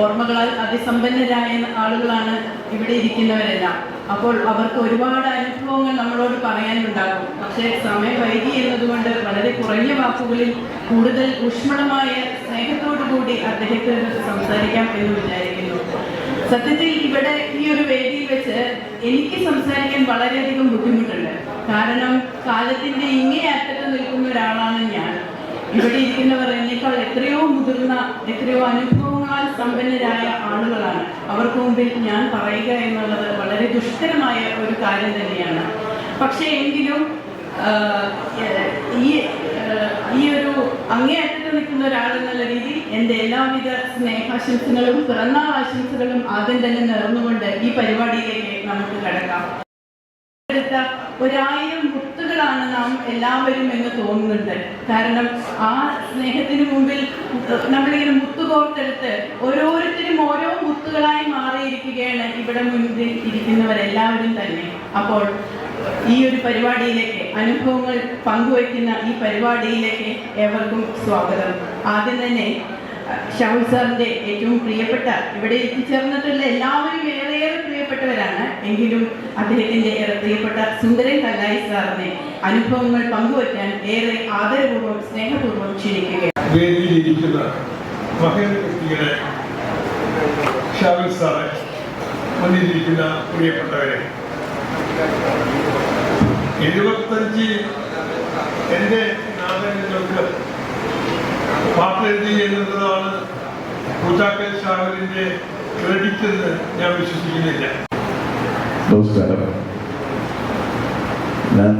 ഓർമ്മകളാൽ അതിസമ്പന്നരായ ആളുകളാണ് ഇവിടെ ഇരിക്കുന്നവരെല്ലാം. അപ്പോൾ അവർക്ക് ഒരുപാട് അനുഭവങ്ങൾ നമ്മളോട് പറയാനുണ്ടാകും പക്ഷേ സമയം വൈകി എന്നതുകൊണ്ട് വളരെ കുറഞ്ഞ വാക്കുകളിൽ കൂടുതൽ ഊഷ്മളമായ സ്നേഹത്തോടു കൂടി അദ്ദേഹത്തിന് സംസാരിക്കാം എന്ന് വിചാരിക്കുന്നു. സത്യത്തിൽ ഇവിടെ ഈ ഒരു വേദിയിൽ വെച്ച് എനിക്ക് സംസാരിക്കാൻ വളരെയധികം ബുദ്ധിമുട്ടുണ്ട്. കാരണം കാലത്തിന്റെ ഇങ്ങേ അറ്റത്ത് നിൽക്കുന്ന ഒരാളാണ് ഞാൻ. ഇവിടെ ഇരിക്കുന്നവർ എന്നേക്കാൾ എത്രയോ മുതിർന്ന എത്രയോ അനുഭവങ്ങളാൽ സമ്പന്നരായ ആളുകളാണ്. അവർക്ക് മുമ്പിൽ ഞാൻ പറയുക എന്നുള്ളത് വളരെ ദുഷ്കരമായ ഒരു കാര്യം തന്നെയാണ്. പക്ഷേ എങ്കിലും ഈ ഈ ഒരു അങ്ങേയറ്റത്ത് നിൽക്കുന്ന ഒരാൾ എന്നുള്ള രീതിയിൽ എന്റെ എല്ലാവിധ സ്നേഹാശംസകളും പിറന്നാൾ ആശംസകളും ആദ്യം തന്നെ നിറന്നുകൊണ്ട് ഈ പരിപാടിയിലേക്ക് നമുക്ക് കടക്കാം. ഒരായിരം മുത്തുകളാണ് നാം എല്ലാവരും എന്ന് തോന്നുന്നുണ്ട്. കാരണം ആ സ്നേഹത്തിന് മുമ്പിൽ നമ്മളിങ്ങനെ മുത്തുകോർത്തെടുത്ത് ഓരോരുത്തരും ഓരോ മുത്തുകളായി മാറിയിരിക്കുകയാണ് ഇവിടെ മുൻപിൽ ഇരിക്കുന്നവരെല്ലാവരും തന്നെ. അപ്പോൾ ഈ ഒരു പരിപാടിയിലേക്ക് അനുഭവങ്ങൾ പങ്കുവയ്ക്കുന്ന ഈ പരിപാടിയിലേക്ക് ഏവർക്കും സ്വാഗതം. ആദ്യം തന്നെ ഷാഹുൽ സാറിന്റെ ഏറ്റവും പ്രിയപ്പെട്ട ഇവിടെ എത്തിച്ചേർന്നിട്ടുള്ള എല്ലാവരും ഏറെയേറെ പ്രിയപ്പെട്ടവരാണ്. എങ്കിലും അദ്ദേഹത്തിന്റെ ഏറെ പ്രിയപ്പെട്ട സുന്ദരൻ കല്ലായി സാറിനെ അനുഭവങ്ങൾ പങ്കുവയ്ക്കാൻ ഏറെ ആദരപൂർവം സ്നേഹപൂർവം ക്ഷണിക്കുകയാണ്. മഹേന്ദ്ര കുട്ടികളെ ഷാവിൽ സാറ് വന്നിരിക്കുന്ന പ്രിയപ്പെട്ടവരെ എഴുപത്തഞ്ച് എന്റെ നാടകങ്ങൾക്ക് പാട്ടെഴുതി എന്നുള്ളതാണ് പൂജാക്കൽ ഷാവിലിന്റെ ക്രെഡിറ്റ് എന്ന് ഞാൻ വിശ്വസിക്കുന്നില്ല. നമസ്കാരം. ഞാൻ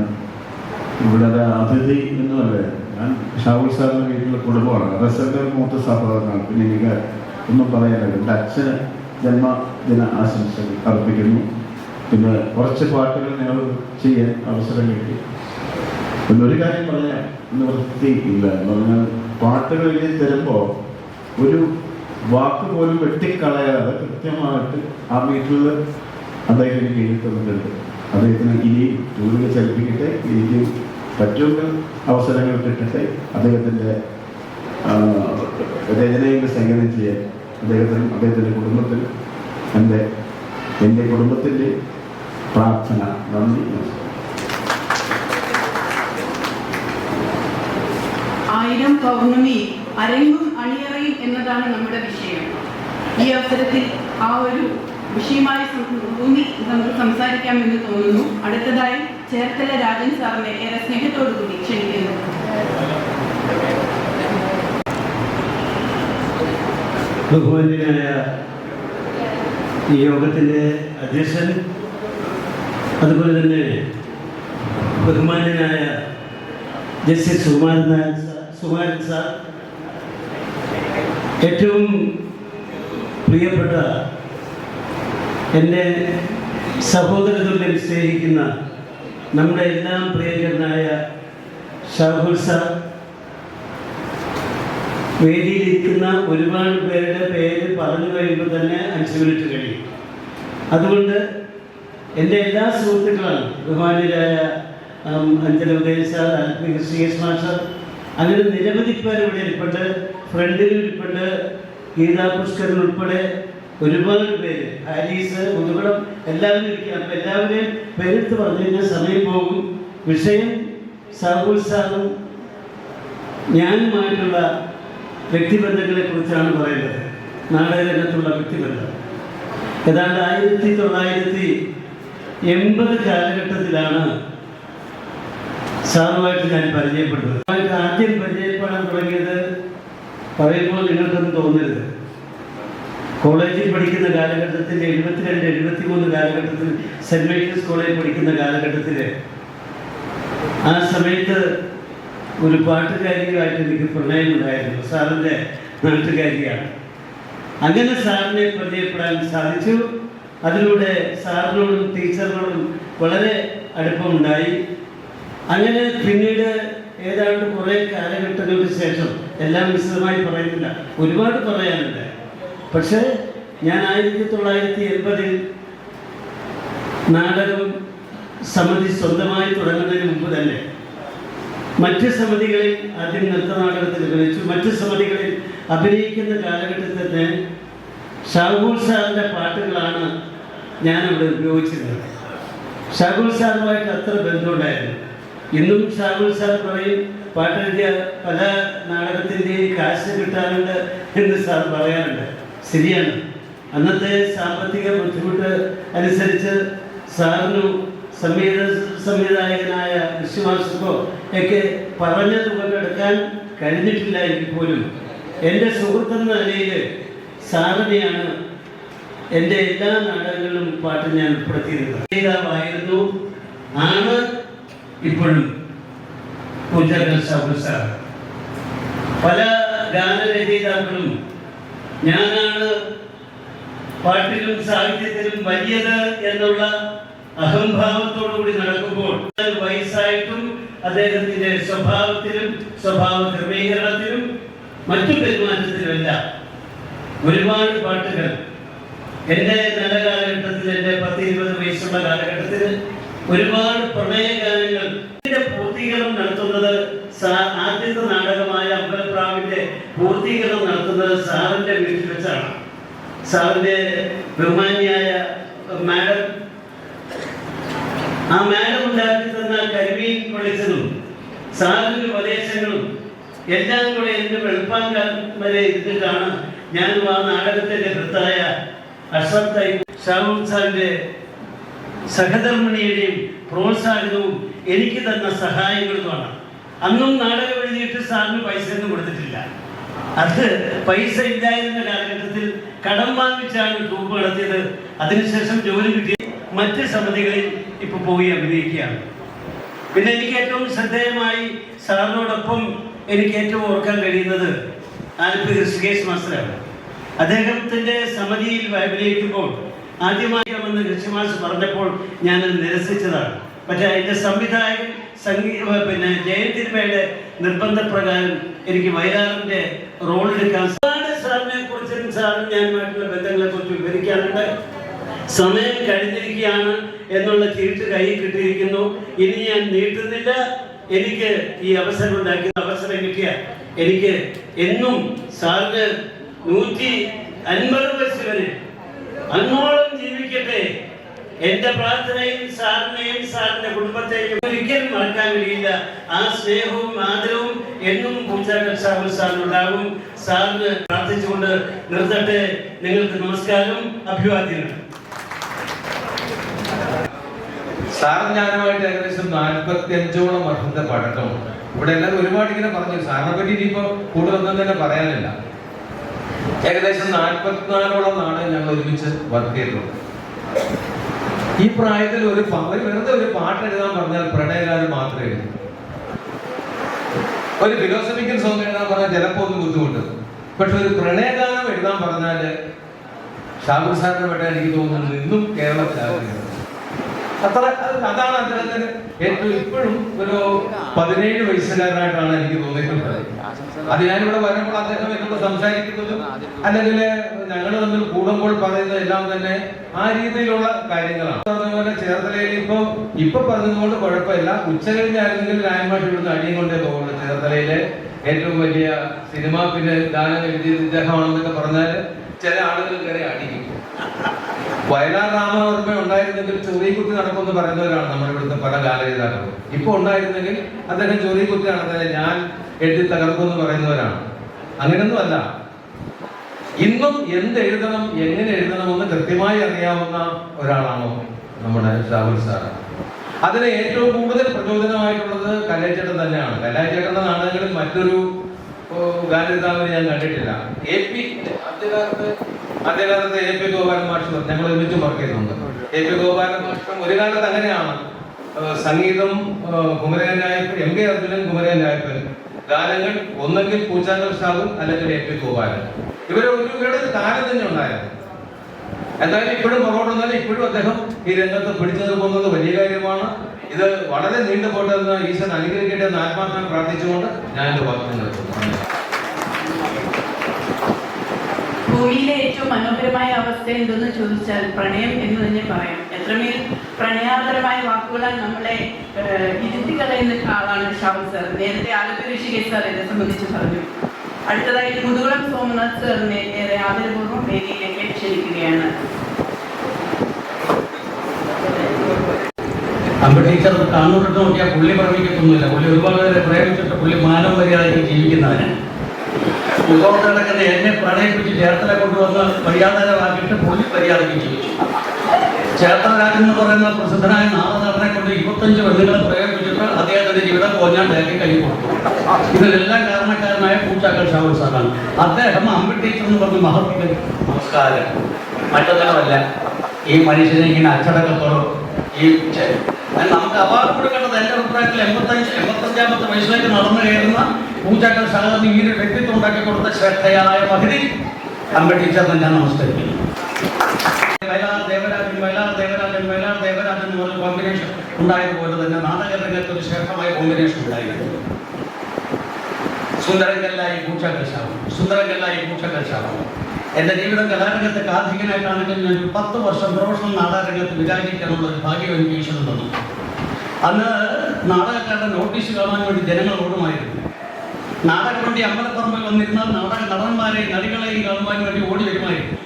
ഇവിടെ അതിഥി എന്ന് പറയാം ഞാൻ ഷാവുൽ സാറിന്റെ വീട്ടിലെ കുടുംബമാണ്. റസലിന്റെ മൂത്ത സഹോദരനാണ്. പിന്നെ എനിക്ക് ഒന്നും പറയാനില്ല. എന്റെ അച്ഛന് ജന്മദിന ആശംസകൾ അർപ്പിക്കുന്നു. പിന്നെ കുറച്ച് പാട്ടുകൾ ഞങ്ങൾ ചെയ്യാൻ അവസരം കിട്ടി. പിന്നെ ഒരു കാര്യം പറയാൻ നിവൃത്തി ഇല്ല എന്ന് പറഞ്ഞാൽ പാട്ടുകൾ എഴുതി തരുമ്പോൾ ഒരു വാക്ക് പോലും വെട്ടിക്കളയാതെ കൃത്യമായിട്ട് ആ വീട്ടിൽ അദ്ദേഹം എനിക്ക് എഴുതി തന്നിട്ടുണ്ട്. അദ്ദേഹത്തിന് ഇനി ജോലികൾ ചലിപ്പിക്കട്ടെ എനിക്ക് പറ്റുമെങ്കിൽ അവസരങ്ങൾ കിട്ടട്ടെ. അദ്ദേഹത്തിന്റെ രചനയിൽ സംഗീതം ചെയ്യാൻ അദ്ദേഹത്തിനും അദ്ദേഹത്തിന്റെ കുടുംബത്തിൽ എന്റെ എന്റെ കുടുംബത്തിന്റെ പ്രാർത്ഥന. നന്ദി ആയിരം പൗർണമി അരങ്ങും അണിയറയും എന്നതാണ് നമ്മുടെ വിഷയം. ഈ അവസരത്തിൽ ആ ഒരു വിഷയമായി ഊന്നി നമുക്ക് സംസാരിക്കാമെന്ന് തോന്നുന്നു. അടുത്തതായി ചേർത്തല രാജൻ സാറിനെ ഏറെ സ്നേഹത്തോടുകൂടി ക്ഷണിക്കുന്നു. ബഹുമാന്യനായ ഈ യോഗത്തിന്റെ അധ്യക്ഷൻ അതുപോലെ തന്നെ ബഹുമാന്യനായ ജസ്റ്റിസ് സുകുമാരൻ സുകുമാരൻ സാർ ഏറ്റവും പ്രിയപ്പെട്ട എന്റെ സഹോദരതുല്യം സ്നേഹിക്കുന്ന നമ്മുടെ എല്ലാം പ്രിയങ്കരനായ ഷാഹുൽ വേദിയിലിരിക്കുന്ന ഒരുപാട് പേരുടെ പേര് പറഞ്ഞു കഴിയുമ്പോൾ തന്നെ അഞ്ച് മിനിറ്റ് കഴിയും. അതുകൊണ്ട് എന്റെ എല്ലാ സുഹൃത്തുക്കളാണ് ബഹുമാനരായ അഞ്ചല ഉദയൻ സാർ ആത്മിക ശ്രീകൃഷ്ണ മാസ്റ്റർ അങ്ങനെ നിരവധി പേർ ഇവിടെ ഇരിപ്പുണ്ട്. ഫ്രണ്ടിൽ ഇരിപ്പുണ്ട്. ഗീതാ പുഷ്കരൻ ഉൾപ്പെടെ ഒരുപാട് പേര് ഹാരീസ് മുതുകുളം എല്ലാവരും ഇരിക്കുക. അപ്പം എല്ലാവരെയും പേരെടുത്ത് പറഞ്ഞു കഴിഞ്ഞാൽ സമയം പോകും. വിഷയം സാറും ഞാനുമായിട്ടുള്ള വ്യക്തിബന്ധങ്ങളെ കുറിച്ചാണ് പറയുന്നത് നാടകരംഗത്തുള്ള വ്യക്തിബന്ധം. ഏതാണ്ട് ആയിരത്തി തൊള്ളായിരത്തി എൺപത് കാലഘട്ടത്തിലാണ് സാറുമായിട്ട് ഞാൻ സാറുമായിട്ട് ആദ്യം പരിചയപ്പെടാൻ തുടങ്ങിയത് പറയുമ്പോൾ നിങ്ങൾക്കൊന്നും തോന്നരുത്. കോളേജിൽ പഠിക്കുന്ന കാലഘട്ടത്തിൽ എഴുപത്തിരണ്ട് എഴുപത്തി മൂന്ന് കാലഘട്ടത്തിൽ സെന്റ് മേരീസ് കോളേജിൽ പഠിക്കുന്ന കാലഘട്ടത്തിൽ ആ സമയത്ത് ഒരു പാട്ടുകാരിയുമായിട്ട് എനിക്ക് പ്രണയമുണ്ടായിരുന്നു സാറിന്റെ നാട്ടുകാരിയാണ്. അങ്ങനെ സാറിനെ പരിചയപ്പെടാൻ സാധിച്ചു. അതിലൂടെ സാറിനോടും ടീച്ചറിനോടും വളരെ അടുപ്പമുണ്ടായി. അങ്ങനെ പിന്നീട് ഏതാണ്ട് കുറേ കാലഘട്ടങ്ങൾക്ക് ശേഷം എല്ലാം വിശദമായി പറയുന്നില്ല. ഒരുപാട് പറയാനുണ്ട്. പക്ഷേ ഞാൻ ആയിരത്തി തൊള്ളായിരത്തി എൺപതിൽ നാടകം സമിതി സ്വന്തമായി തുടങ്ങുന്നതിന് മുമ്പ് തന്നെ മറ്റ് സമിതികളിൽ ആദ്യം നൃത്തനാടകത്തിൽ അഭിനയിച്ചു. മറ്റ് സമിതികളിൽ അഭിനയിക്കുന്ന കാലഘട്ടത്തിൽ തന്നെ ഷാഹൂർ സാറിന്റെ പാട്ടുകളാണ് ഞാനിവിടെ ഉപയോഗിച്ചിരുന്നത്. ഷാഹുൽ സാറുമായിട്ട് അത്ര ബന്ധമുണ്ടായിരുന്നു. ഇന്നും ഷാഹുൽ സാർ പറയും പാട്ടെഴുതിയ പല നാടകത്തിന്റെയും കാശ് കിട്ടാറുണ്ട് എന്ന് സാർ പറയാറുണ്ട്. ശരിയാണ്. അന്നത്തെ സാമ്പത്തിക ബുദ്ധിമുട്ട് അനുസരിച്ച് സാറിനും സംഗീത സംവിധായകനായ വിശ്വാസക്കോ ഒക്കെ പറഞ്ഞ തുക എടുക്കാൻ കഴിഞ്ഞിട്ടില്ല എങ്കിൽ പോലും എന്റെ സുഹൃത്തെന്ന നിലയിൽ സാറിനെയാണ് എന്റെ എല്ലാ നാടകങ്ങളിലും പാട്ട് ഞാൻ ഉൾപ്പെടുത്തിയിരുന്നത്. നേതാവായിരുന്നു ആണ് ഇപ്പോഴും സാബു സാർ പല ഗാനരചയിതാക്കളും ഞാനാണ് പാട്ടിലും സാഹിത്യത്തിലും വലിയത് എന്നുള്ള അഹംഭാവത്തോടുകൂടി നടക്കുമ്പോൾ വയസ്സായിട്ടും അദ്ദേഹത്തിന്റെ സ്വഭാവത്തിലും സ്വഭാവ ക്രമീകരണത്തിലും മറ്റു പെരുമാറ്റത്തിലുമെല്ലാം. ഒരുപാട് പാട്ടുകൾ. എന്റെ നല്ല കാലഘട്ടത്തിൽ എന്റെ പത്ത് ഇരുപത് വയസ്സുള്ള കാലഘട്ടത്തിൽ ഒരുപാട് പ്രണയഗാനങ്ങൾ ഗാനങ്ങൾ പൂർത്തീകരണം സാ- ആദ്യത്തെ നാടകമായ അമ്പലപ്രാവിന്റെ പൂർത്തീകരണം നടത്തുന്നത് സാറിന്റെ വീട്ടിൽ വെച്ചാണ്. സാറിന്റെ ബഹുമാനിയായ മാഡം ആ മാഡം ഉണ്ടാക്കി തന്ന കരിമീൻ പൊളിച്ചതും സാറിന്റെ ഉപദേശങ്ങളും എല്ലാം കൂടെ എന്റെ വെളുപ്പാങ്കാലം വരെ ഇരുന്നിട്ടാണ് ഞാൻ ആ നാടകത്തിന്റെ കൃത്തായ അഷ്റഫ് തൈബ് ഷാഹുൽ സഹധർമ്മിണിയുടെയും പ്രോത്സാഹനവും എനിക്ക് തന്ന സഹായങ്ങളുമാണ് അന്നും നാടകം എഴുതിയിട്ട് സാറിന് പൈസ ഒന്നും കൊടുത്തിട്ടില്ല. അത് പൈസ ഇല്ലായിരുന്ന കാലഘട്ടത്തിൽ കടം വാങ്ങിച്ചാണ് ട്രൂപ്പ് നടത്തിയത് അതിനുശേഷം ജോലി കിട്ടി മറ്റ് സമിതികളിൽ ഇപ്പൊ പോയി അഭിനയിക്കുകയാണ്. പിന്നെ എനിക്ക് ഏറ്റവും ശ്രദ്ധേയമായി സാറിനോടൊപ്പം എനിക്ക് ഏറ്റവും ഓർക്കാൻ കഴിയുന്നത് ആലപ്പി ഋഷികേഷ് മാസ്റ്ററാണ്. അദ്ദേഹത്തിന്റെ സമിതിയിൽ അഭിനയിക്കുമ്പോൾ ആദ്യമായി വന്ന് ഋഷിമാസ് പറഞ്ഞപ്പോൾ ഞാനത് നിരസിച്ചതാണ്. പക്ഷേ അതിന്റെ സംവിധായകൻ സംഗീ പിന്നെ ജയന്തിരുമയുടെ നിർബന്ധപ്രകാരം എനിക്ക് വയലാറിന്റെ റോൾ എടുക്കാൻ സാറിനെ കുറിച്ചും സാറും ഞാനുമായിട്ടുള്ള ബന്ധങ്ങളെ കുറിച്ച് വിവരിക്കാറുണ്ട്. സമയം കഴിഞ്ഞിരിക്കുകയാണ് എന്നുള്ള ചീട്ട് കയ്യിൽ കിട്ടിയിരിക്കുന്നു. ഇനി ഞാൻ നീട്ടുന്നില്ല. എനിക്ക് ഈ അവസരം ഉണ്ടാക്കിയ അവസരം കിട്ടിയ എനിക്ക് എന്നും സാറിന് നൂറ്റി അൻപത് വയസ്സ് വരെ അങ്ങോളം ജീവിക്കട്ടെ. എന്റെ പ്രാർത്ഥനയും സാറിനെയും സാറിന്റെ കുടുംബത്തെയും ഒരിക്കലും മറക്കാൻ കഴിയില്ല. ആ സ്നേഹവും ആദരവും എന്നും പൂജാക്കൽ സാഹു സാറിനുണ്ടാകും. സാറിന് പ്രാർത്ഥിച്ചുകൊണ്ട് നിർത്തട്ടെ. നിങ്ങൾക്ക് നമസ്കാരം. അഭിവാദ്യങ്ങൾ. സാർ ഞാനുമായിട്ട് ഏകദേശം നാൽപ്പത്തി അഞ്ചോളം വർഷത്തെ പഴക്കമുണ്ട്. ഇവിടെ എല്ലാവരും ഒരുപാട് ഇങ്ങനെ പറഞ്ഞു. സാറിനെ പറ്റി ഇനിയിപ്പോ കൂടുതലൊന്നും തന്നെ പറയാനില്ല. ഏകദേശം നാൽപ്പത്തിനാലോളം നാണയം ഞങ്ങൾ ഒരുമിച്ച് വർക്ക് ചെയ്തിട്ടുണ്ട്. ഈ പ്രായത്തിൽ ഒരു വെറുതെ ഒരു പാട്ട് എഴുതാൻ പറഞ്ഞാൽ പ്രണയരാജ് മാത്രമേ ഒരു ഫിലോസഫിക്കൽ സോങ് എഴുതാൻ പറഞ്ഞാൽ ചിലപ്പോൾ ഒന്ന് ബുദ്ധിമുട്ട്. പക്ഷെ ഒരു പ്രണയഗാനം എഴുതാൻ പറഞ്ഞാൽ ഷാഹുൽ സാറിനെ വേണ്ട എനിക്ക് തോന്നുന്നത് ഇന്നും കേരളത്തിലാകുന്നത് അത്ര അതാണ് അദ്ദേഹത്തിന് ഏറ്റവും ഇപ്പോഴും ഒരു പതിനേഴ് വയസ്സുകാരനായിട്ടാണ് എനിക്ക് തോന്നിയിട്ടുള്ളത്. അത് ഞാനിവിടെ വരുമ്പോൾ അദ്ദേഹം എന്നോട് സംസാരിക്കുന്നതും അല്ലെങ്കിൽ ഞങ്ങൾ തമ്മിൽ കൂടുമ്പോൾ പറയുന്നത് എല്ലാം തന്നെ ആ രീതിയിലുള്ള കാര്യങ്ങളാണ്. ചേർത്തലയിൽ ഇപ്പൊ ഇപ്പൊ പറഞ്ഞതുകൊണ്ട് കുഴപ്പമില്ല. ഉച്ച കഴിഞ്ഞായിരുന്നെങ്കിൽ ന്യായമായിട്ട് ഇവിടുന്ന് അടിയും കൊണ്ടേ പോകുള്ളൂ ചേർത്തലയിലെ. ഏറ്റവും വലിയ സിനിമ പിന്നെ ഗാനം എഴുതിയത് ഇദ്ദേഹമാണെന്നൊക്കെ പറഞ്ഞാൽ ചില ആളുകൾ കയറി അടിക്കും. വയലാർ രാമവർമ്മ ഉണ്ടായിരുന്നെങ്കിൽ ചെറിയ കുത്തി നടക്കുമെന്ന് പറയുന്നവരാണ് നമ്മുടെ ഇവിടുത്തെ പല ഗാനരചയിതാക്കളും ഇപ്പൊ ഉണ്ടായിരുന്നെങ്കിൽ അദ്ദേഹം ചെറിയ കുത്തി നടന്നത് ഞാൻ എഴുതി തകർക്കുമെന്ന് പറയുന്നവരാണ്. അങ്ങനെയൊന്നും അല്ല ഇന്നും എന്ത് എഴുതണം എങ്ങനെ എഴുതണമെന്ന് കൃത്യമായി അറിയാവുന്ന ഒരാളാണോ നമ്മുടെ രാഹുൽ സാർ അതിന് ഏറ്റവും കൂടുതൽ പ്രചോദനമായിട്ടുള്ളത് കലാചേട്ടൻ തന്നെയാണ്. കലാചേട്ടന്റെ നാടകങ്ങളിൽ മറ്റൊരു ഓ, ഗാനരചയിതാവിനെ ഞാൻ കണ്ടിട്ടില്ല. എ പി ആദ്യകാലത്ത് എ പി ഗോപാലൻ മാഷ് ഞങ്ങൾ ഒരുമിച്ച് വർക്ക് ചെയ്യുന്നുണ്ട് എ പി ഗോപാലൻ മാഷ്ടം ഒരു കാലത്ത് അങ്ങനെയാണ്. സംഗീതം കുമരകൻ കുമരൻ നായപ്പൻ എം കെ അർജുനൻ കുമരൻ നായപ്പൻ ഗാനങ്ങൾ ഒന്നെങ്കിൽ പൂച്ചാങ്കൽ ഷാഹുൽ അല്ലെങ്കിൽ എ പി ഗോപാലൻ. ഇവരെ ഒരു കാലം തന്നെ ഉണ്ടായിരുന്നു. എന്തായാലും ഇപ്പോഴും പുറകോട്ട് വന്നാലും ഇപ്പോഴും അദ്ദേഹം ഈ രംഗത്ത് പിടിച്ചു നിൽക്കുന്നത് വലിയ കാര്യമാണ്. ഇത് വളരെ നീണ്ടു പോട്ടെന്ന് ഈശ്വരൻ അനുഗ്രഹിക്കട്ടെ എന്ന് ആത്മാർത്ഥം പ്രാർത്ഥിച്ചുകൊണ്ട് ഞാൻ എന്റെ നിർത്തുന്നു ഭൂമിയിലെ ഏറ്റവും മനോഹരമായ അവസ്ഥ എന്തെന്ന് ചോദിച്ചാൽ പ്രണയം എന്ന് തന്നെ പറയാം. എത്രമേൽ പ്രണയാതരമായ വാക്കുകളാൽ നമ്മളെ ഇരുത്തി ആളാണ് ഷാബു സാർ. നേരത്തെ ആലപ്പുഴ ഋഷികേശ് സാർ എന്നെ സംബന്ധിച്ച് പറഞ്ഞു. അടുത്തതായി മുതുകുളം സോമനാഥ് സാറിനെ ഏറെ ആദരപൂർവം വേദിയിലേക്ക് ക്ഷണിക്കുകയാണ് അമ്പ ടീച്ചർ കണ്ണൂരിട്ട് നോക്കിയാൽ പുള്ളി പ്രവഹിക്കത്തൊന്നുമില്ല പുള്ളി ഒരുപാട് പേരെ പ്രേമിച്ചിട്ട് പുള്ളി മാനം മര്യാദയ്ക്ക് ജീവിക്കുന്നവന്. മുഖോട്ട് കിടക്കുന്ന എന്നെ പ്രണയിപ്പിച്ച് ചേർത്തല കൊണ്ടുവന്ന് മര്യാദരാക്കിയിട്ട് പുള്ളി മര്യാദയ്ക്ക് ജീവിച്ചു. ചേർത്തല രാജൻ എന്ന് പറയുന്ന പ്രസിദ്ധനായ നാളെ നടനെ കൊണ്ട് ഇരുപത്തഞ്ച് പെണ്ണുങ്ങളെ പ്രേമിപ്പിച്ചിട്ട് അദ്ദേഹത്തിന്റെ ജീവിതം കോഞ്ഞാണ്ടാക്കി കൈ കൊടുത്തു. ഇതിനെല്ലാം കാരണക്കാരനായ പൂച്ചാക്കൽ ഷാവൂർ സാറാണ്. അദ്ദേഹം അമ്പി ടീച്ചർ എന്ന് പറഞ്ഞ മഹത്വ നമസ്കാരം. മറ്റൊന്നുമല്ല ഈ മനുഷ്യനെ ഇങ്ങനെ അച്ചടക്കത്തോളം ഈ നമുക്ക് അവാർഡ് കൊടുക്കേണ്ടത് എന്റെ അഭിപ്രായത്തിൽ എൺപത്തഞ്ച് എൺപത്തഞ്ചാമത്തെ വയസ്സിലേക്ക് നടന്നു കയറുന്ന പൂച്ചാക്കൾ സഹകരണം ഈ ഒരു വ്യക്തിത്വം ഉണ്ടാക്കി കൊടുത്ത ശ്രദ്ധയായ മഹിതി അമ്പ ടീച്ചറിനെ ഞാൻ നമസ്കരിക്കുന്നു വയലാർ ദേവരാജൻ വയലാർ ദേവരാജൻ വയലാർ ദേവരാജൻ എന്ന് പറഞ്ഞ കോമ്പിനേഷൻ ഉണ്ടായതുപോലെ തന്നെ നാടക രംഗത്ത് ഒരു ശ്രേഷ്ഠമായ കോമ്പിനേഷൻ ഉണ്ടായിരുന്നു സുന്ദരങ്കല്ലായി ശാപം സുന്ദരങ്കല്ലായി ശാപം എന്റെ ജീവിതം കലാരംഗത്തെ കാർഷികനായിട്ടാണെങ്കിൽ ഞാൻ ഒരു പത്ത് വർഷം പ്രൊഫഷണൽ നാടകരംഗത്ത് വിരാജിക്കാനുള്ള ഒരു ഭാഗ്യം എനിക്ക് ഈശ്വരൻ തന്നു. അന്ന് നാടകക്കാരുടെ നോട്ടീസ് കാണാൻ വേണ്ടി ജനങ്ങൾ ഓടുമായിരുന്നു. നാടക വണ്ടി അമ്പലപ്പറമ്പിൽ വന്നിരുന്നാൽ നാടക നടന്മാരെയും നടികളെയും കാണുവാൻ വേണ്ടി ഓടി വരുമായിരുന്നു.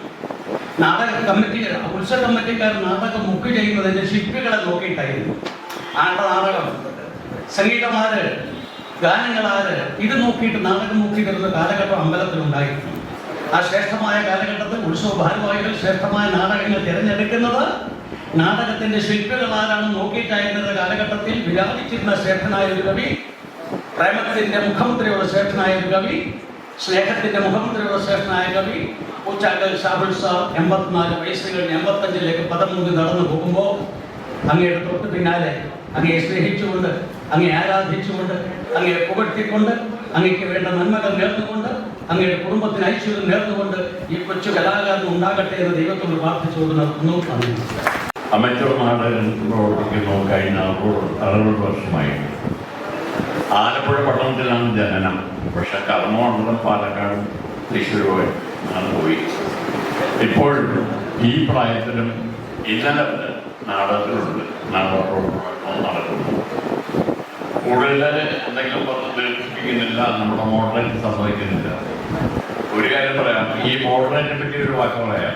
നാടക കമ്മിറ്റി ഉത്സവ കമ്മിറ്റിക്കാർ നാടകം ബുക്ക് ചെയ്യുന്നതിന്റെ ശില്പികളെ നോക്കിയിട്ടായിരുന്നു. ആരുടെ നാടകം? സംഗീതമാര് ഗാനങ്ങളാര് ഇത് നോക്കിയിട്ട് നാടകം നോക്കിയിരുന്ന കാലഘട്ടം അമ്പലത്തിലുണ്ടായിരുന്നു. ആ ശ്രേഷ്ഠമായ കാലഘട്ടത്തിൽ ഉത്സവ ഭാരവാഹികൾ ശ്രേഷ്ഠമായ നാടകങ്ങൾ തിരഞ്ഞെടുക്കുന്നത് നാടകത്തിന്റെ ശില്പികൾ ആരാണ് നോക്കിയിട്ടായിരുന്ന കാലഘട്ടത്തിൽ വിരാജിച്ചിരുന്ന ശ്രേഷ്ഠനായ ഒരു കവി പ്രേമത്തിന്റെ മുഖമുദ്രയുള്ള ശ്രേഷ്ഠനായ ഒരു കവി സ്നേഹത്തിന്റെ മുഖമുദ്രയുള്ള ശ്രേഷ്ഠനായ കവി ഉച്ചാകൽ ഷാഹുൽ സാർ എൺപത്തിനാല് വയസ്സ് കഴിഞ്ഞ് എൺപത്തഞ്ചിലേക്ക് പദമൂന്ന് നടന്നു പോകുമ്പോൾ അങ്ങയുടെ തൊട്ട് പിന്നാലെ അങ്ങയെ സ്നേഹിച്ചുകൊണ്ട് അങ്ങയെ ആരാധിച്ചുകൊണ്ട് അങ്ങേ പുകഴ്ത്തിക്കൊണ്ട് അങ്ങക്ക് വേണ്ട നന്മകൾ നേർന്നുകൊണ്ട് അങ്ങയുടെ കുടുംബത്തിന് ഐശ്വര്യം നേർന്നുകൊണ്ട് ഈ കൊച്ചു കലാകാരൻ ഉണ്ടാകട്ടെ എന്ന് ദൈവത്തോട് പ്രാർത്ഥിച്ചുകൊണ്ട് നിർത്തുന്നു അമച്ചർ നാടകം പ്രവർത്തിക്കുന്നു. കഴിഞ്ഞ അറുപത് വർഷമായി. ആലപ്പുഴ പട്ടണത്തിലാണ് ജനനം. പക്ഷെ കർമ്മമണ്ഡലം പാലക്കാട് തൃശ്ശൂരോ ആണ് പോയി. ഇപ്പോൾ ഈ പ്രായത്തിലും ഇന്നലെ നാടകത്തിലുണ്ട്. നാടക പ്രവർത്തനം നടക്കുന്നു കൂടുതൽ എന്തെങ്കിലും ദീർഘിപ്പിക്കുന്നില്ല നമ്മുടെ മോഡലിന് സംഭവിക്കുന്നില്ല. ഒരു കാര്യം പറയാം ഈ മോഡലിനെ പറ്റി ഒരു വാക്ക് പറയാം.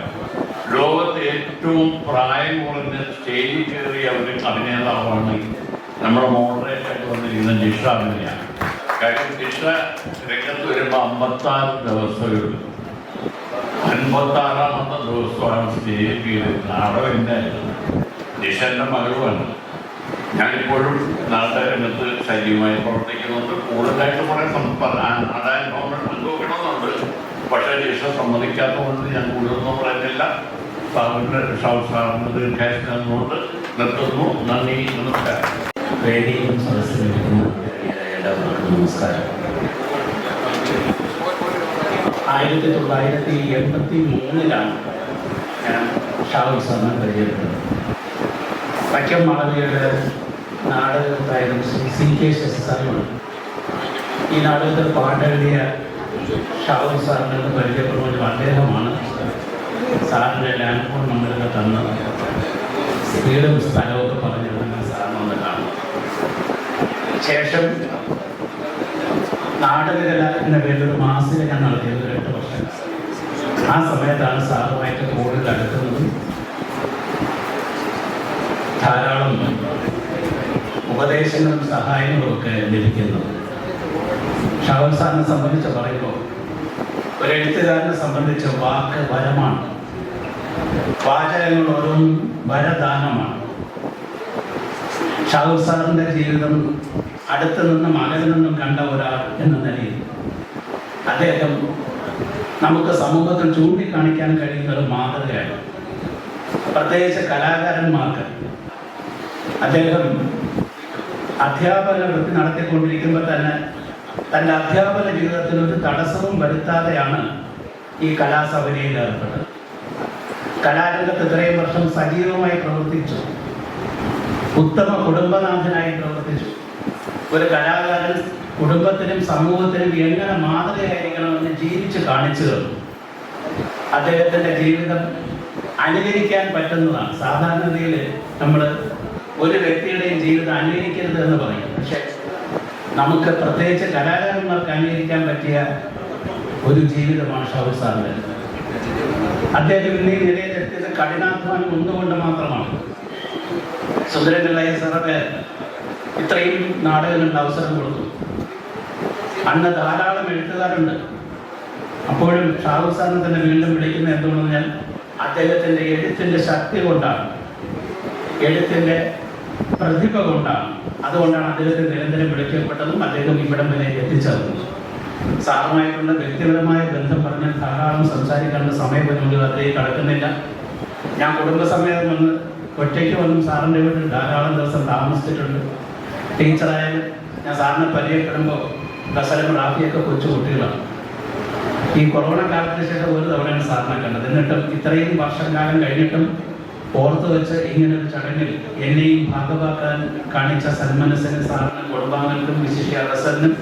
ലോകത്ത് ഏറ്റവും പ്രായം കുറഞ്ഞ സ്റ്റേജിൽ കയറിയ ഒരു അഭിനേതാവാണ് നമ്മുടെ മോഡറേറ്റായിട്ട് വന്നിരിക്കുന്ന ജിഷ അഭിനയാണ് കാര്യം ജിഷ രംഗത്ത് വരുമ്പോൾ അമ്പത്താറ് ദിവസമേ ഉള്ളൂ. അൻപത്താറാമത്തെ ദിവസമാണ് സ്റ്റേജിൽ കയറി നാടകത്തിന്റെ ജിഷന്റെ മകളുമാണ് ഞാനിപ്പോഴും നാളത്തെ രംഗത്ത് സജീവമായി പ്രവർത്തിക്കുന്നുണ്ട്. കൂടുതലായിട്ട് കുറെ നാടാനുഭവങ്ങൾ പങ്കുവെക്കണമെന്നുണ്ട് പക്ഷേ രക്ഷ സമ്മതിക്കാത്തതുകൊണ്ട് ഞാൻ കൂടുതലൊന്നും പറയുന്നില്ല സാറിന്റെ ഷാവ് സാറിന് ദീർഘായുസ് തന്നുകൊണ്ട് നിർത്തുന്നു. നന്ദി നമസ്കാരം. നമസ്കാരം. ആയിരത്തി തൊള്ളായിരത്തി എൺപത്തി മൂന്നിലാണ് ഞാൻ ഷാ സാറിനെ പരിചയപ്പെടുന്നത്. വൈക്കം മാളവിയുടെ നാടകത്തായിരുന്നു ശ്രീ സി കെ ശശിസാറിയാണ് ഈ നാടകത്തിൽ പാട്ടെഴുതിയ ഷാവു സാറിനെ പരിചയപ്പെടുന്ന അദ്ദേഹമാണ് സാറിന്റെ ലാൻഡ് ഫോൺ നമ്മൾക്ക് തന്ന വീടും സ്ഥലമൊക്കെ പറഞ്ഞു സാറിന് ഒന്ന് കാണും. ശേഷം നാടകകല എന്ന പേരിൽ ഒരു മാസിക ഞാൻ നടത്തിയത് എട്ട് വർഷം. ആ സമയത്താണ് സാറുമായിട്ട് കൂടുതൽ ധാരാളം ഉപദേശങ്ങളും സഹായങ്ങളും ഒക്കെ ലഭിക്കുന്നത് ഷാവൽ സംബന്ധിച്ച് പറയുമ്പോൾ ഒരു എഴുത്തുകാരനെ സംബന്ധിച്ച് വാക്ക് വരമാണ്. വാചകങ്ങൾ വരദാനമാണ്. ഷാഹുൽ സാറിന്റെ ജീവിതം അടുത്ത് നിന്നും അകലിൽ നിന്നും കണ്ട ഒരാൾ എന്ന നിലയിൽ അദ്ദേഹം നമുക്ക് സമൂഹത്തിൽ ചൂണ്ടിക്കാണിക്കാൻ കഴിയുന്ന ഒരു മാതൃകയാണ്. പ്രത്യേകിച്ച് കലാകാരന്മാർക്ക് അദ്ദേഹം അധ്യാപന വൃത്തി നടത്തിക്കൊണ്ടിരിക്കുമ്പോൾ തന്നെ തന്റെ അധ്യാപന ജീവിതത്തിൽ ഒരു തടസ്സവും വരുത്താതെയാണ് ഈ കലാസഭയിൽ ഏർപ്പെട്ടത്. കലാരംഗത്ത് ഇത്രയും വർഷം സജീവമായി പ്രവർത്തിച്ചു. ഉത്തമ കുടുംബനാഥനായി പ്രവർത്തിച്ചു. ഒരു കലാകാരൻ കുടുംബത്തിനും സമൂഹത്തിനും എങ്ങനെ മാതൃകയായിരിക്കണമെന്ന് ജീവിച്ച് കാണിച്ചു തന്നു. അദ്ദേഹത്തിന്റെ ജീവിതം അനുകരിക്കാൻ പറ്റുന്നതാണ്. സാധാരണഗതിയിൽ നമ്മൾ ഒരു വ്യക്തിയുടെയും ജീവിതം അനുകരിക്കരുത് എന്ന് പറയും. പക്ഷെ നമുക്ക് പ്രത്യേകിച്ച് കലാകാരന്മാർക്ക് അനുകരിക്കാൻ പറ്റിയ ഒരു ജീവിതമാണ് ഷാഹുൽ സാറിന്റെ അദ്ദേഹം ഇന്ന് നിലയിലെത്തിയത് കഠിനാധ്വാനം ഒന്നുകൊണ്ട് മാത്രമാണ്. സുന്ദരങ്ങളായ സാറേ ഇത്രയും നാടകങ്ങളുടെ അവസരം കൊടുത്തു. അന്ന് ധാരാളം എഴുത്തുകാരുണ്ട്. അപ്പോഴും ഷാഹുൽ സാറിനെ തന്നെ വീണ്ടും വിളിക്കുന്ന എന്തുകൊണ്ടെന്ന് ഞാൻ അദ്ദേഹത്തിന്റെ എഴുത്തിന്റെ ശക്തി കൊണ്ടാണ്. എഴുത്തിന്റെ പ്രതിഭ കൊണ്ടാണ് അതുകൊണ്ടാണ് അദ്ദേഹത്തെ നിരന്തരം വിളിക്കപ്പെട്ടതും അദ്ദേഹം ഇവിടം വരെ എത്തിച്ചതും. സാറുമായിട്ടുള്ള വ്യക്തിപരമായ ബന്ധം പറഞ്ഞാൽ ധാരാളം സംസാരിക്കാനുള്ള സമയം സമയപരിമിതികൾ അതിലേക്ക് കടക്കുന്നില്ല. ഞാൻ കുടുംബസമേതം വന്ന് ഒറ്റയ്ക്ക് വന്നും സാറിന്റെ വീട്ടിൽ ധാരാളം ദിവസം താമസിച്ചിട്ടുണ്ട്. ടീച്ചറായാലും ഞാൻ സാറിനെ പരിചയപ്പെടുമ്പോൾ ഗസലും റാഫിയൊക്കെ കൊച്ചു കുട്ടികളാണ്. ഈ കൊറോണ കാലത്തിന് ശേഷം ഒരു തവണയാണ് സാറിനെ കണ്ടത്. എന്നിട്ടും ഇത്രയും വർഷം കാലം കഴിഞ്ഞിട്ടും ഓർത്ത് വെച്ച് ഇങ്ങനെ ഒരു ചടങ്ങിൽ എന്നെയും ഭാഗമാക്കാൻ കാണിച്ച സന്മനസ്സിന് സാറിന് കുടുംബാംഗങ്ങൾക്കും വിശിഷ്യ അവസരനും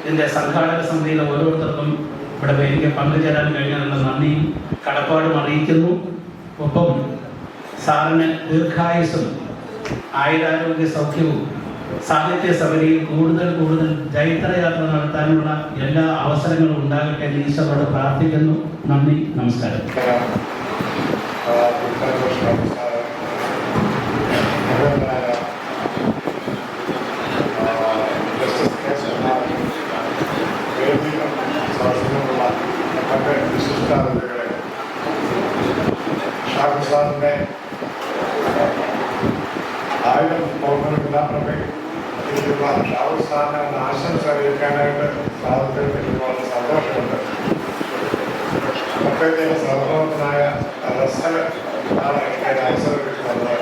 ഇതിന്റെ സംഘാടക സമിതിയിലെ ഓരോരുത്തർക്കും ഇവിടെ എനിക്ക് പങ്കുചേരാൻ കഴിഞ്ഞതിനുള്ള നന്ദിയും കടപ്പാടും അറിയിക്കുന്നു. ഒപ്പം സാറിന് ദീർഘായുസും ആയുരാരോഗ്യ സൗഖ്യവും സാഹിത്യ സഭയിൽ കൂടുതൽ കൂടുതൽ ജൈത്രയാത്ര നടത്താനുള്ള എല്ലാ അവസരങ്ങളും ഉണ്ടാകട്ടെ എന്ന് ഈശ്വരോട് പ്രാർത്ഥിക്കുന്നു. നന്ദി നമസ്കാരം. വിശിഷ്ടാതിഥികളെ ഷാഹുൽ സാറിന്റെ ആയിരം പൗർണമില്ലാതെ ഇരിക്കുന്ന ഷാഹുൽ സാറിനെ ഒന്ന് ആശംസ അറിയിക്കാനായിട്ട് സാധിച്ചതിൽ എനിക്ക് വളരെ ഒരു അവസരം കിട്ടുന്നത്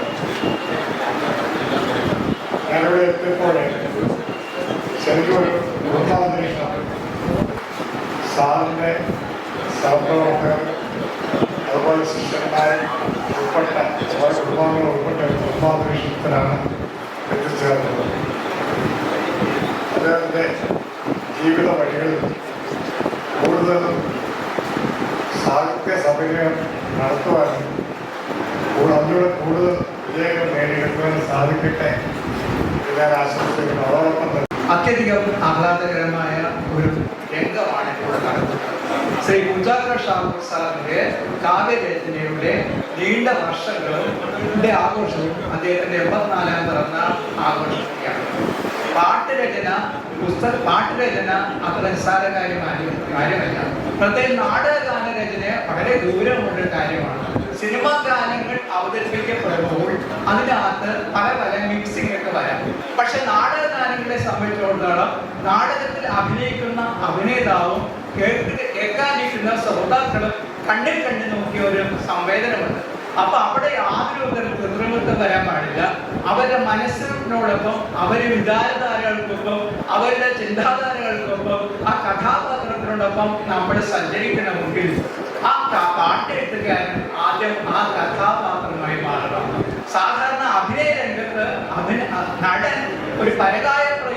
ഞാനിവിടെ എത്തിയപ്പോൾ ശരിക്കും ഒരു കുടുംബാന്തരീക്ഷം സാറിന്റെ സഹപ്രവർത്തകർ അതുപോലെ ശിഷ്യന്മാർ ഉൾപ്പെട്ട അതുപോലെ കുടുംബാംഗങ്ങൾ ഉൾപ്പെട്ട ഒരു കുടുംബാന്തരീക്ഷത്തിലാണ് എത്തിച്ചേർന്നത് അദ്ദേഹത്തിന്റെ ജീവിത വഴികളിൽ കൂടുതലും സാഹിത്യ സമ്മേളനം നടത്തുവാനും അതിലൂടെ കൂടുതൽ വിജയങ്ങൾ നേടിയെടുക്കുവാൻ സാധിക്കട്ടെ ഞാൻ ആശംസിക്കുന്നു. അതോടൊപ്പം തന്നെ അത്യധികം ആഹ്ലാദകരമായ ഒരു രംഗമാണ് ഇപ്പോൾ നടക്കുന്നത്. ശ്രീ കുഞ്ചാക്ര ഷാഹു സാറിന്റെ കാവ്യരചനയുടെ നീണ്ട വർഷങ്ങളും ആഘോഷവും അദ്ദേഹത്തിന്റെ എൺപത്തിനാലാം പിറന്നാൾ ആഘോഷിക്കുകയാണ് പാട്ടുരചന പുസ്തക പാട്ടുരചന അത്ര നിസ്സാര കാര്യമായി കാര്യമല്ല. പ്രത്യേകം നാടകഗാന രചന വളരെ ദൂരമുള്ള കാര്യമാണ്. സിനിമാ ഗാനങ്ങൾ അവതരിപ്പിക്കപ്പെടുമ്പോൾ അതിനകത്ത് പല പല മിക്സിംഗ് ഒക്കെ വരാം. പക്ഷെ നാടക ഗാനങ്ങളെ സംബന്ധിച്ചിടത്തോളം നാടകത്തിൽ അഭിനയിക്കുന്ന അഭിനേതാവും കേൾക്ക- കേൾക്കാനിരിക്കുന്ന ശ്രോതാക്കളും കണ്ണിൽ കണ്ടു നോക്കിയ ഒരു സംവേദനമുണ്ട്. അപ്പൊ അവിടെ യാതൊരു തരം കൃത്രിമത്വം വരാൻ പാടില്ല. അവരുടെ മനസ്സിനോടൊപ്പം അവരുടെ വിചാരധാരകൾക്കൊപ്പം അവരുടെ ചിന്താധാരകൾക്കൊപ്പം ആ കഥാപാത്രത്തിനോടൊപ്പം നമ്മൾ സഞ്ചരിക്കണമെങ്കിൽ ആ പാട്ട് പാട്ടെഴുത്തുകാരൻ ആദ്യം ആ കഥാപാത്രമായി മാറണം. സാധാരണ അഭിനയ രംഗത്ത് അഭിന നടൻ ഒരു പരകായ